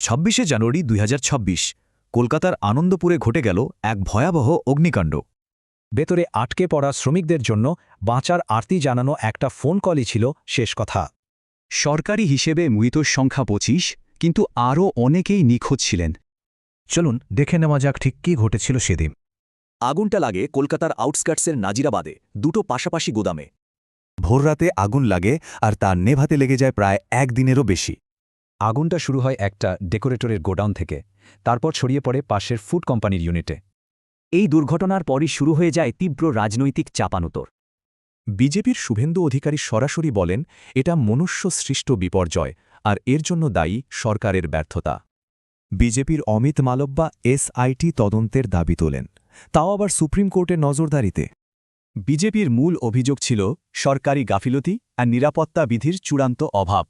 ছাব্বিশে জানুয়ারি দুই কলকাতার আনন্দপুরে ঘটে গেল এক ভয়াবহ অগ্নিকাণ্ড। ভেতরে আটকে পড়া শ্রমিকদের জন্য বাঁচার আরতি জানানো একটা ফোন কলই ছিল শেষ কথা। সরকারি হিসেবে মৃতর সংখ্যা পঁচিশ, কিন্তু আরও অনেকেই নিখোঁজ ছিলেন। চলুন দেখে নেওয়া যাক ঠিক কী ঘটেছিল সেদিন। আগুনটা লাগে কলকাতার আউটস্কার্টসের নাজিরাবাদে, দুটো পাশাপাশি গোদামে। ভোররাতে আগুন লাগে আর তার নেভাতে লেগে যায় প্রায় একদিনেরও বেশি। আগুনটা শুরু হয় একটা ডেকোরেটরের গোডাউন থেকে, তারপর ছড়িয়ে পড়ে পাশের ফুড কোম্পানির ইউনিটে। এই দুর্ঘটনার পরই শুরু হয়ে যায় তীব্র রাজনৈতিক চাপানোতর। বিজেপির শুভেন্দু অধিকারী সরাসরি বলেন, এটা মনুষ্য সৃষ্ট বিপর্যয় আর এর জন্য দায়ী সরকারের ব্যর্থতা। বিজেপির অমিত মালব্যা এসআইটি তদন্তের দাবি তোলেন, তাও আবার সুপ্রিম কোর্টের নজরদারিতে। বিজেপির মূল অভিযোগ ছিল, সরকারি গাফিলতি আর নিরাপত্তা বিধির চূড়ান্ত অভাব।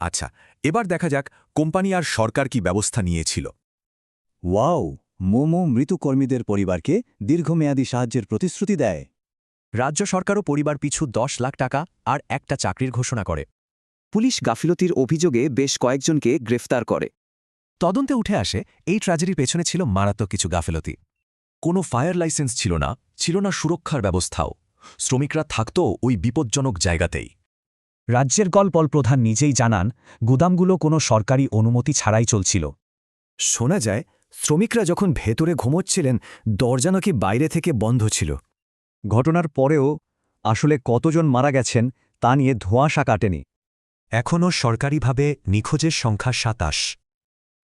আচ্ছা এবার দেখা যাক কোম্পানি আর সরকার কি ব্যবস্থা নিয়েছিল। ওয়াও মোমো মৃত কর্মীদের পরিবারকে দীর্ঘমেয়াদী সাহায্যের প্রতিশ্রুতি দেয়। রাজ্য সরকারও পরিবার পিছু দশ লাখ টাকা আর একটা চাকরির ঘোষণা করে। পুলিশ গাফিলতির অভিযোগে বেশ কয়েকজনকে গ্রেফতার করে। তদন্তে উঠে আসে এই ট্র্যাজেডির পেছনে ছিল মারাত্মক কিছু গাফিলতি। কোনো ফায়ার লাইসেন্স ছিল না ছিল না সুরক্ষার ব্যবস্থাও। শ্রমিকরা থাকত ওই বিপজ্জনক জায়গাতেই। রাজ্যের গল্পল প্রধান নিজেই জানান গুদামগুলো কোনো সরকারি অনুমতি ছাড়াই চলছিল। শোনা যায় শ্রমিকরা যখন ভেতরে ঘুমোচ্ছিলেন দরজা নাকি বাইরে থেকে বন্ধ ছিল। ঘটনার পরেও আসলে কতজন মারা গেছেন তা নিয়ে ধোঁয়াশা কাটেনি। এখনও সরকারিভাবে নিখোঁজের সংখ্যা সাতাশ।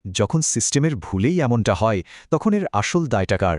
যখন সিস্টেমের ভুলেই এমনটা হয় তখন এর আসল দায়টাকার